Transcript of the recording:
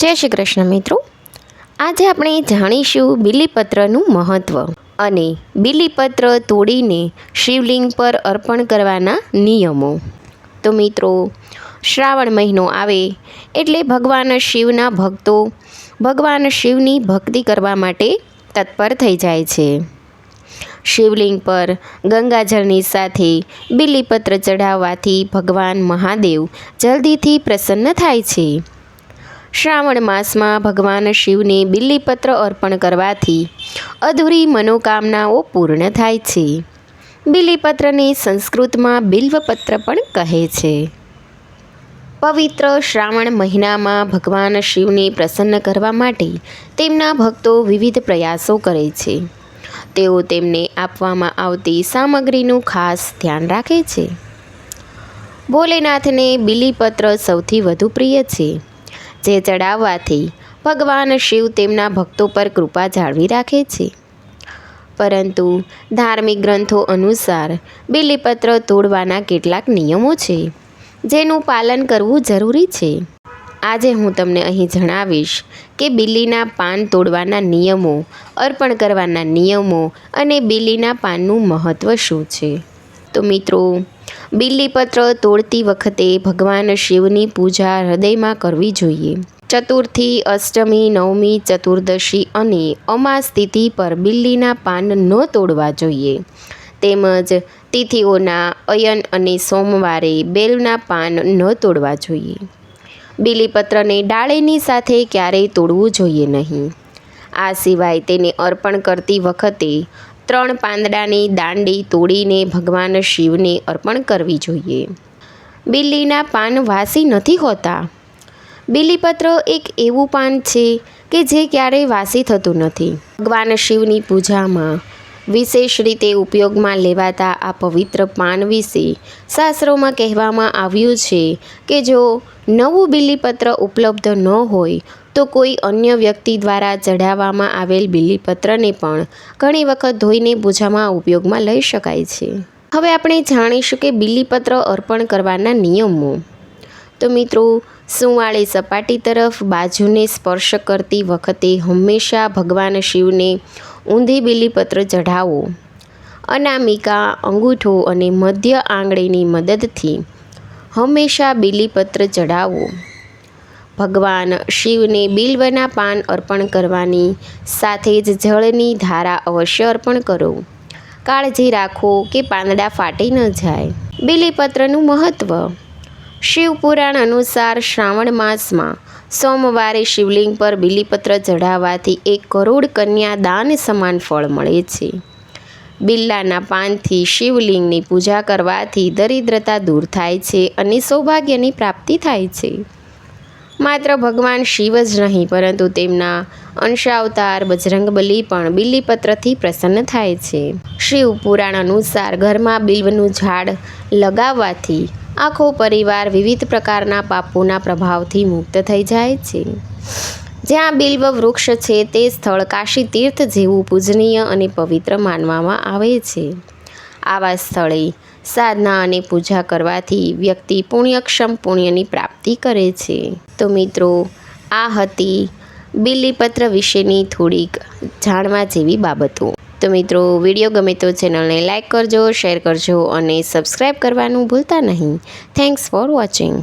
જય શ્રી કૃષ્ણ મિત્રો. આજે આપણે જાણીશું બિલીપત્રનું મહત્ત્વ અને બિલીપત્ર તોડીને શિવલિંગ પર અર્પણ કરવાના નિયમો. તો મિત્રો, શ્રાવણ મહિનો આવે એટલે ભગવાન શિવના ભક્તો ભગવાન શિવની ભક્તિ કરવા માટે તત્પર થઈ જાય છે. શિવલિંગ પર ગંગાજળની સાથે બિલીપત્ર ચઢાવવાથી ભગવાન મહાદેવ જલ્દીથી પ્રસન્ન થાય છે. શ્રાવણ માસમાં ભગવાન શિવને બિલ્લીપત્ર અર્પણ કરવાથી અધૂરી મનોકામનાઓ પૂર્ણ થાય છે. બિલીપત્રને સંસ્કૃતમાં બિલ્વપત્ર પણ કહે છે. પવિત્ર શ્રાવણ મહિનામાં ભગવાન શિવને પ્રસન્ન કરવા માટે તેમના ભક્તો વિવિધ પ્રયાસો કરે છે. તેઓ તેમને આપવામાં આવતી સામગ્રીનું ખાસ ધ્યાન રાખે છે. ભોલેનાથને બિલીપત્ર સૌથી વધુ પ્રિય છે. જે ચડાવવાથી ભગવાન શિવ તેમના ભક્તો પર કૃપા જાળવી રાખે છે. પરંતુ ધાર્મિક ગ્રંથો અનુસાર બિલીપત્ર તોડવાના કેટલાક નિયમો છે, જેનું પાલન કરવું જરૂરી છે. આજે હું તમને અહીં જણાવીશ કે બિલ્લીના પાન તોડવાના નિયમો, અર્પણ કરવાના નિયમો અને બિલ્લીના પાનનું મહત્ત્વ શું છે. તો મિત્રો બિલ્લીપત્ર તોડતી વખતે ભગવાન શિવની પૂજા હૃદયમાં કરવી જોઈએ. ચતુર્થી, અષ્ટમી, નવમી, ચતુર્દશી અને અમાસ તિથિ પર બિલ્લીના પાન ન તોડવા જોઈએ. તેમજ તિથિઓના અયન અને સોમવારે બેલના પાન ન તોડવા જોઈએ. બિલીપત્રને ડાળેની સાથે ક્યારેય તોડવું જોઈએ નહીં. આ સિવાય તેને અર્પણ કરતી વખતે ત્રણ પાંદડાની દાંડી તોડીને ભગવાન શિવને અર્પણ કરવી જોઈએ. બિલ્લીના પાન વાસી નથી હોતા. બિલીપત્ર એક એવું પાન છે કે જે ક્યારેય વાસી થતું નથી. ભગવાન શિવની પૂજામાં વિશેષ રીતે ઉપયોગમાં લેવાતા આ પવિત્ર પાન વિશે શાસ્ત્રોમાં કહેવામાં આવ્યું છે કે જો નવું બિલીપત્ર ઉપલબ્ધ ન હોય તો કોઈ અન્ય વ્યક્તિ દ્વારા ચઢાવવામાં આવેલ બિલીપત્રને પણ ઘણી વખત ધોઈને પૂજામાં ઉપયોગમાં લઈ શકાય છે. હવે આપણે જાણીશું કે બિલીપત્ર અર્પણ કરવાના નિયમો. તો મિત્રો, સુંવાળી સપાટી તરફ બાજુને સ્પર્શ કરતી વખતે હંમેશા ભગવાન શિવને ઊંધી બિલીપત્ર ચઢાવો. અનામિકા, અંગૂઠો અને મધ્ય આંગળીની મદદથી હંમેશા બિલીપત્ર ચઢાવો. ભગવાન શિવને બિલ્વના પાન અર્પણ કરવાની, સાથે જ જળની ધારા અવશ્ય અર્પણ કરો. કાળજી રાખો કે પાંદડા ફાટી ન જાય. બિલીપત્રનું મહત્ત્વ શિવપુરાણ અનુસાર શ્રાવણ માસમાં સોમવારે શિવલિંગ પર બિલીપત્ર ચઢાવવાથી એક કરોડ કન્યા દાન સમાન ફળ મળે છે. બિલ્લાના પાનથી શિવલિંગની પૂજા કરવાથી દરિદ્રતા દૂર થાય છે અને સૌભાગ્યની પ્રાપ્તિ થાય છે. માત્ર ભગવાન શિવ જ નહીં, પરંતુ તેમના અંશાવતાર, બજરંગબલી પણ બિલીપત્રથી પ્રસન્ન થાય છે. શિવ પુરાણ અનુસાર ઘરમાં બિલ્વનું ઝાડ લગાવવાથી આખો પરિવાર વિવિધ પ્રકારના પાપોના પ્રભાવથી મુક્ત થઈ જાય છે. જ્યાં બિલ્વ વૃક્ષ છે, તે સ્થળ કાશી તીર્થ જેવું પૂજનીય અને પવિત્ર માનવામાં આવે છે. આવા સ્થળે સાધના અને પૂજા કરવાથી વ્યક્તિ પુણ્યક્ષમ પુણ્યની પ્રાપ્તિ કરે છે. તો મિત્રો, આ હતી બિલીપત્ર વિશેની થોડીક જાણવા જેવી બાબતો. તો મિત્રો, વીડિયો ગમે તો ચેનલને લાઇક કરજો, શેર કરજો અને સબસ્ક્રાઈબ કરવાનું ભૂલતા નહીં. Thanks for watching